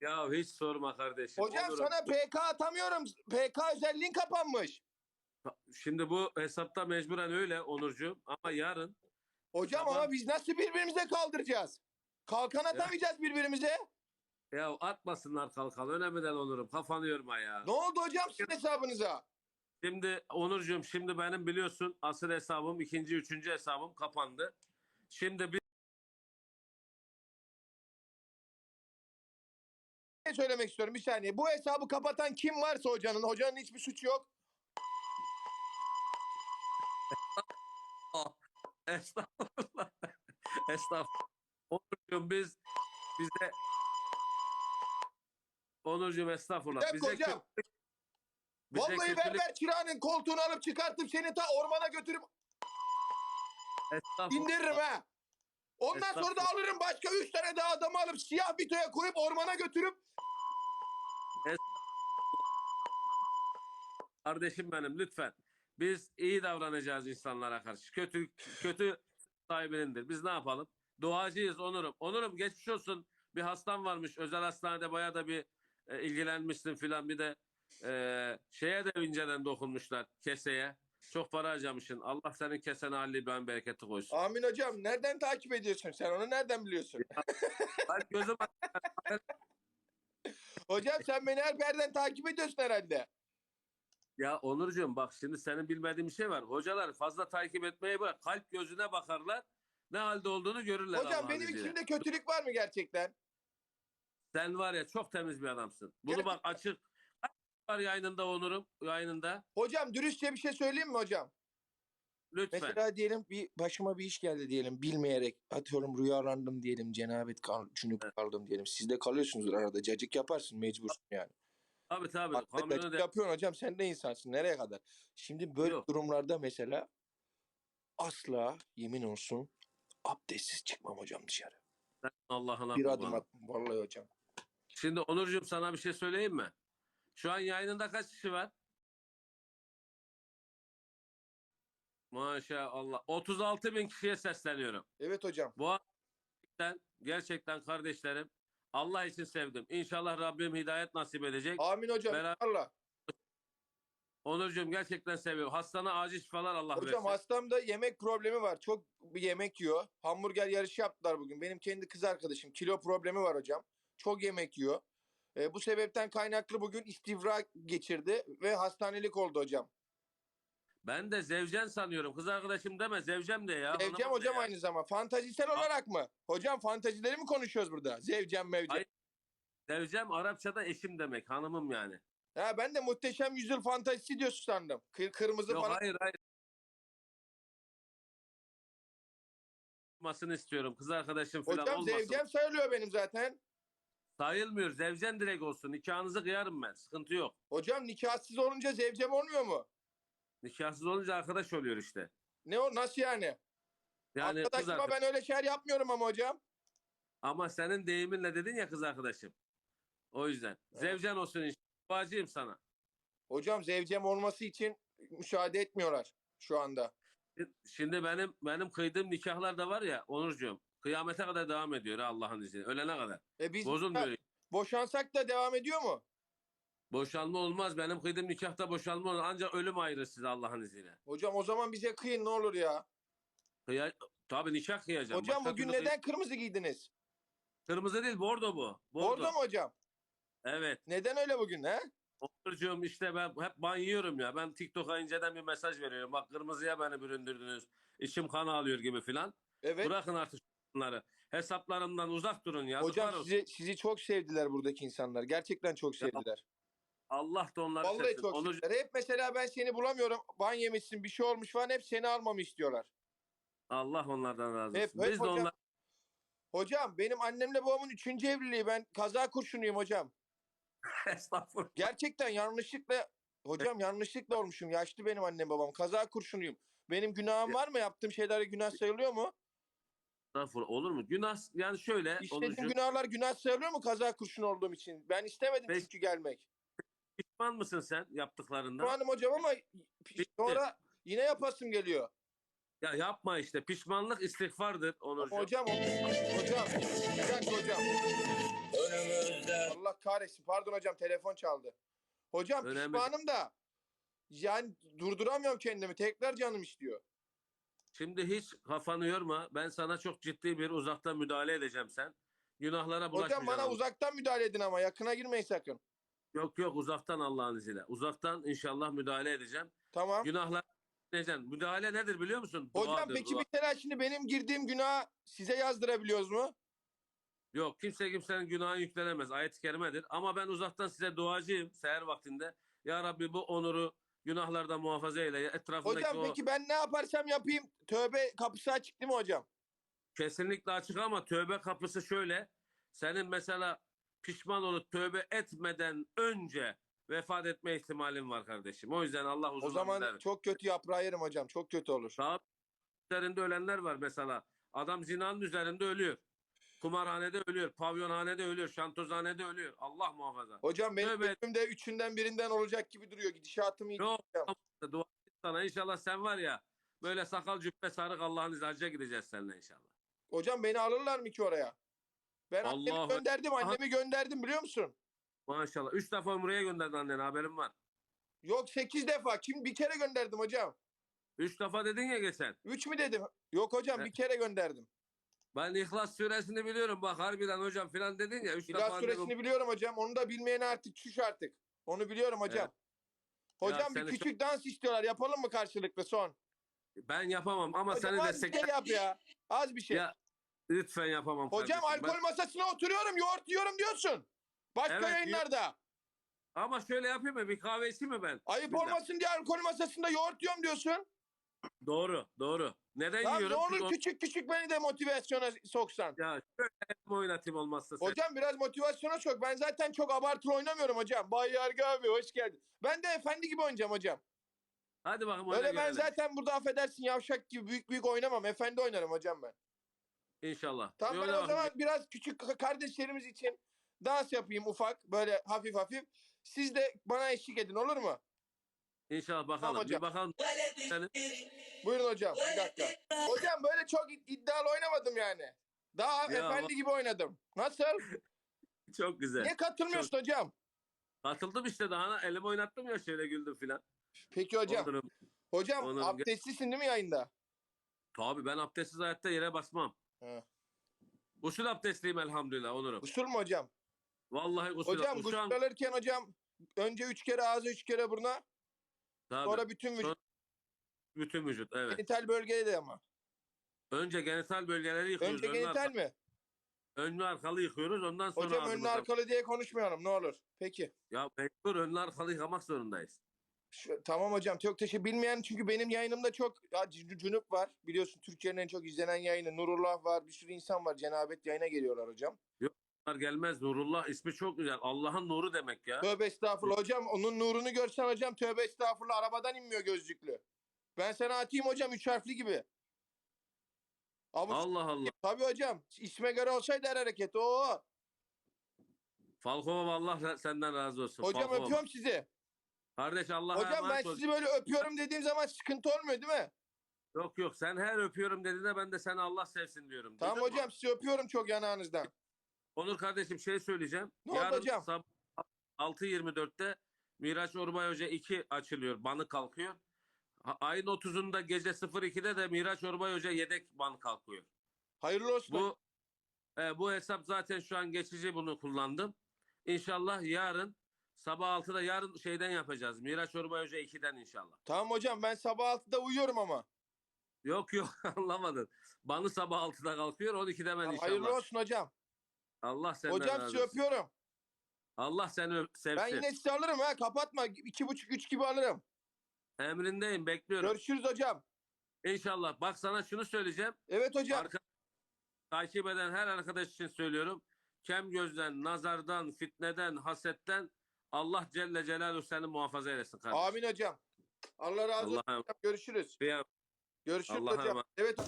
Ya hiç sorma kardeşim. Hocam Olurum. sana PK atamıyorum. PK özelliğin kapanmış. Şimdi bu hesapta mecburen öyle Onurcuğum ama yarın Hocam Tamam. ama biz nasıl birbirimize kaldıracağız? Kalkan atamayacağız birbirimize. ya atmasınlar kalkan önemliden Onur'um kafanı yorma ya. Ne oldu hocam sizin hesabınıza? Şimdi Onurcuğum şimdi benim biliyorsun asıl hesabım ikinci üçüncü hesabım kapandı. Şimdi bir şey söylemek istiyorum bir saniye. Bu hesabı kapatan kim varsa hocanın, hocanın hiçbir suçu yok. Estağfurullah. Estağfurullah. Onurcuğum biz bize Onurcuğum estağfurullah. Bir bize hocam. kötülük- bize Vallahi kötülük- berber çırağının koltuğunu alıp çıkartıp seni ta ormana götürüp indiririm ha. Ondan sonra da alırım başka üç tane daha adamı alıp siyah bitoya koyup ormana götürüp Kardeşim benim lütfen. Biz iyi davranacağız insanlara karşı. Kötü kötü sahibinindir. Biz ne yapalım? Doğacıyız Onur'um. Onur'um geçmiş olsun. Bir hastan varmış. Özel hastanede bayağı da bir e, ilgilenmişsin filan. Bir de e, şeye de inceden dokunmuşlar. Keseye. Çok para harcamışsın. Allah senin kesene halli ben bereketi koysun. Amin hocam nereden takip ediyorsun sen onu nereden biliyorsun? Ben gözüm hocam sen beni her yerden takip ediyorsun herhalde. Ya Onurcuğum bak şimdi senin bilmediğin bir şey var. Hocalar fazla takip etmeyi bırak. Kalp gözüne bakarlar. Ne halde olduğunu görürler. Hocam Allah'ın benim izniyle. içimde kötülük var mı gerçekten? Sen var ya çok temiz bir adamsın. Bunu Gerçekten. bak açık. Var yayınında Onur'um. Yayınında. Hocam dürüstçe bir şey söyleyeyim mi hocam? Lütfen. Mesela diyelim bir başıma bir iş geldi diyelim bilmeyerek atıyorum rüyalandım diyelim cenabet kal, Evet. kaldım diyelim. Siz de kalıyorsunuzdur arada cacık yaparsın mecbursun yani. Tabii tabii. Cacık da- yapıyorsun hocam sen de insansın nereye kadar? Şimdi böyle Yok. durumlarda mesela asla yemin olsun abdestsiz çıkmam hocam dışarı. Allah'ına Bir adım atmam vallahi hocam. Şimdi Onurcuğum sana bir şey söyleyeyim mi? Şu an yayınında kaç kişi var? Maşallah. 36 bin kişiye sesleniyorum. Evet hocam. Bu gerçekten, gerçekten kardeşlerim Allah için sevdim. İnşallah Rabbim hidayet nasip edecek. Amin hocam. Beraber- Allah. Onurcuğum gerçekten seviyorum. Hastana acil şifalar Allah Hocam versin. hastamda yemek problemi var. Çok bir yemek yiyor. Hamburger yarışı yaptılar bugün. Benim kendi kız arkadaşım. Kilo problemi var hocam. Çok yemek yiyor. E, bu sebepten kaynaklı bugün istivra geçirdi ve hastanelik oldu hocam. Ben de Zevcen sanıyorum. Kız arkadaşım deme Zevcem de ya. Zevcem hocam ya. aynı zamanda. Fantazisel olarak mı? Hocam fantazileri mi konuşuyoruz burada? Zevcem mevcem. Hayır. Zevcem Arapçada eşim demek. Hanımım yani. Ha, ben de muhteşem yüzyıl fantazisi diyorsun sandım. Kır, kırmızı Yok falan. hayır hayır. olmasını istiyorum. Kız arkadaşım falan Hocam olmasın. zevcem sayılıyor benim zaten. Sayılmıyor. Zevcen direkt olsun. Nikahınızı kıyarım ben. Sıkıntı yok. Hocam nikahsız olunca zevcem olmuyor mu? Nikahsız olunca arkadaş oluyor işte. Ne o nasıl yani? Yani kız Arkadaşıma arkadaş. ben öyle şeyler yapmıyorum ama hocam. Ama senin deyiminle dedin ya kız arkadaşım. O yüzden. Zevcen olsun inşallah. Duacıyım sana. Hocam zevcem olması için müsaade etmiyorlar şu anda. Şimdi benim benim kıydığım nikahlar da var ya Onurcuğum. Kıyamete kadar devam ediyor ha Allah'ın izniyle. Ölene kadar. E biz Bozulmuyor. boşansak da devam ediyor mu? Boşanma olmaz. Benim kıydığım nikahta boşanma olur. Ancak ölüm ayırır sizi Allah'ın izniyle. Hocam o zaman bize kıyın ne olur ya. Kıya... Tabii nikah kıyacağım. hocam Başka bugün türlü kıy- neden kırmızı giydiniz? Kırmızı değil bordo bu. Bordo. Orada mı hocam? Evet. Neden öyle bugün he? Onurcuğum işte ben hep ban yiyorum ya. Ben TikTok'a inceden bir mesaj veriyorum. Bak kırmızıya beni büründürdünüz. İçim kan ağlıyor gibi filan. Evet. Bırakın artık bunları. Hesaplarımdan uzak durun ya. Hocam sizi, sizi çok sevdiler buradaki insanlar. Gerçekten çok sevdiler. Allah da onları Vallahi çok Onur- sevdiler. Hep mesela ben seni bulamıyorum. Ban yemişsin bir şey olmuş falan. Hep seni almamı istiyorlar. Allah onlardan razı olsun. Hep- hep Biz de hocam. onlar Hocam benim annemle babamın üçüncü evliliği. Ben kaza kurşunuyum hocam. estağfurullah. Gerçekten yanlışlıkla hocam yanlışlıkla olmuşum. Yaşlı benim annem babam. Kaza kurşunuyum. Benim günahım var mı? Yaptığım şeyler günah sayılıyor mu? Estağfurullah. Olur mu? Günah yani şöyle İşlediğim Onurcuğum, günahlar günah sayılıyor mu kaza kurşun olduğum için? Ben istemedim Peki. çünkü gelmek. Pişman mısın sen yaptıklarından? Pişmanım hocam ama sonra yine yapasım geliyor. Ya yapma işte. Pişmanlık istiğfardır Onurcuğum. Hocam hocam bir dakika hocam. Önümüzde Allah kahretsin. Pardon hocam telefon çaldı. Hocam Önemli. pişmanım da yani durduramıyorum kendimi. Tekrar canım istiyor. Şimdi hiç kafanı yorma. Ben sana çok ciddi bir uzaktan müdahale edeceğim sen. Günahlara Hocam bulaşmayacaksın. bana Allah. uzaktan müdahale edin ama yakına girmeyin sakın. Yok yok uzaktan Allah'ın izniyle. Uzaktan inşallah müdahale edeceğim. Tamam. Günahlar edeceksin. Müdahale nedir biliyor musun? Hocam Duadır, peki dua. mesela şimdi benim girdiğim günah size yazdırabiliyoruz mu? Yok kimse kimsenin günahı yüklenemez. Ayet-i kerimedir. Ama ben uzaktan size duacıyım seher vaktinde. Ya Rabbi bu onuru günahlardan muhafaza eyle. Etrafındaki Hocam o peki ben ne yaparsam yapayım tövbe kapısı açık değil mi hocam? kesinlikle açık ama tövbe kapısı şöyle. Senin mesela pişman olup tövbe etmeden önce vefat etme ihtimalin var kardeşim. O yüzden Allah uzun O zaman ömürler- çok kötü yaprağı yerim hocam. Çok kötü olur. Daha üzerinde ölenler var mesela. Adam zinanın üzerinde ölüyor. Kumarhanede ölüyor, pavyonhanede ölüyor, şantozhanede ölüyor. Allah muhafaza. Hocam benim Tövbe. ölümde üçünden birinden olacak gibi duruyor. Gidişatım iyi. Hocam. dua et sana inşallah sen var ya böyle sakal cübbe sarık Allah'ın izniyle hacca gideceğiz seninle inşallah. Hocam beni alırlar mı ki oraya? Ben annemi Allahu- gönderdim. Annemi gönderdim biliyor musun? Maşallah. Üç defa Umre'ye gönderdin annen haberin var. Yok sekiz defa. Kim bir kere gönderdim hocam. Üç defa dedin ya geçen. Üç mü dedim? Yok hocam bir kere gönderdim. Ben İhlas suresini biliyorum bak harbiden hocam filan dedin ya. Üç defa İlaç annen- süresini biliyorum hocam. Onu da bilmeyene artık çüş artık. Onu biliyorum hocam. Hocam bir seni küçük dans istiyorlar. Yapalım mı karşılıklı son? Ben yapamam ama Hocam seni az bir destek... şey yap ya. Az bir şey. Ya, Lütfen yapamam hocam kardeşim. Ben- alkol masasına oturuyorum. Yoğurt yiyorum diyorsun. Başka Evet, yayınlarda. Ama şöyle yapayım mı? Bir kahve içeyim mi ben? Ayıp Bir dakika. olmasın diye alkol masasında yoğurt yiyorum diyorsun. Doğru, doğru. Neden Lan ne yiyorum? olur Çünkü küçük küçük beni de motivasyona soksan. o- Ya şöyle elimi oynatayım olmazsa sen. Hocam biraz motivasyona sok. Ben zaten çok abartılı oynamıyorum hocam. Bay Yargı abi hoş geldin. Ben de efendi gibi oynayacağım hocam. Hadi bakalım Öyle öyle ben görelim. zaten burada affedersin yavşak gibi büyük büyük oynamam. Efendi oynarım hocam ben. İnşallah. Tamam ben o zaman biraz küçük kardeşlerimiz için dans yapayım ufak böyle hafif hafif. Siz de bana eşlik edin olur mu? İnşallah bakalım. Tamam hocam. Bir bakalım. Buyurun hocam bir dakika. Hocam böyle çok id- iddialı oynamadım yani. Daha Ya efendi gibi oynadım. Nasıl? Çok güzel. Niye katılmıyorsun hocam? Katıldım işte daha elimi oynattım ya şöyle güldüm filan. Peki hocam. Onurum. Hocam Onurum. abdestlisin değil mi yayında? Tabii ben abdestsiz hayatta yere basmam. He. Usul abdestliyim elhamdülillah onurum. Usul mü hocam? Vallahi usul. Hocam usul- gusül alırken hocam önce üç kere ağza üç kere buruna Tabii. sonra bütün vücut. Sonra- Bütün vücut evet. Genital bölgede de ama. Önce genital bölgeleri yıkıyoruz. Önce genital arka- mi? önlü arkalı yıkıyoruz ondan sonra Hocam önlü arkalı diye konuşmayalım ne olur. Peki. Ya mecbur önlü arkalı yıkamak zorundayız. Şu- tamam hocam çok teşekkür Bilmeyen çünkü benim yayınımda çok ya, C- Cünüp var. Biliyorsun Türkiye'nin en çok izlenen yayını. Nurullah var. Bir sürü insan var. Cenabet yayına geliyorlar hocam. Bunlar gelmez Nurullah ismi çok güzel. Allah'ın nuru demek ya. Tövbe estağfurullah hocam. Onun nurunu görsen hocam tövbe estağfurullah. Arabadan inmiyor gözlüklü. Ben sana atayım hocam üç harfli gibi. Avuç Allah Allah. Tabii hocam. İsme göre olsaydı her hareket. Oo. Falkova Allah senden razı olsun. Hocam Falkova. öpüyorum sizi. Kardeş Allah'a Hocam ben emanet ol. sizi böyle öpüyorum dediğim zaman sıkıntı olmuyor değil mi? Yok yok sen her öpüyorum dediğinde ben de seni Allah sevsin diyorum. Tamam Duydun mu? hocam sizi öpüyorum çok yanağınızdan. Onur kardeşim şey söyleyeceğim. Ne oldu hocam? sabah 6.24'te Miraç Orbay Hoca 2 açılıyor. Banı kalkıyor. Ha- Ayın 30'unda gece 02'de de Miraç Orbay Hoca yedek ban kalkıyor. Hayırlı olsun. Bu e, bu hesap zaten şu an geçici bunu kullandım. İnşallah yarın sabah 6'da yarın şeyden yapacağız. Miraç Orbay Hoca 2'den inşallah. Tamam hocam ben sabah 6'da uyuyorum ama. Yok yok anlamadın. Banı sabah 6'da kalkıyor 12'de ben inşallah. hayırlı olsun hocam. Allah senden hocam razı sizi olsun. öpüyorum. Allah seni öp- sevsin. Ben yine sizi alırım ha kapatma. İki buçuk üç gibi alırım. Emrindeyim bekliyorum. Görüşürüz hocam. İnşallah. Bak sana şunu söyleyeceğim. Evet hocam. Arka, takip eden her arkadaş için söylüyorum. Kem gözden, nazardan, fitneden, hasetten Allah Celle Celaluhu seni muhafaza eylesin kardeşim. Amin hocam. Allah razı olsun. Allah'a hocam. Görüşürüz. Görüşürüz Allah'a hocam. Evet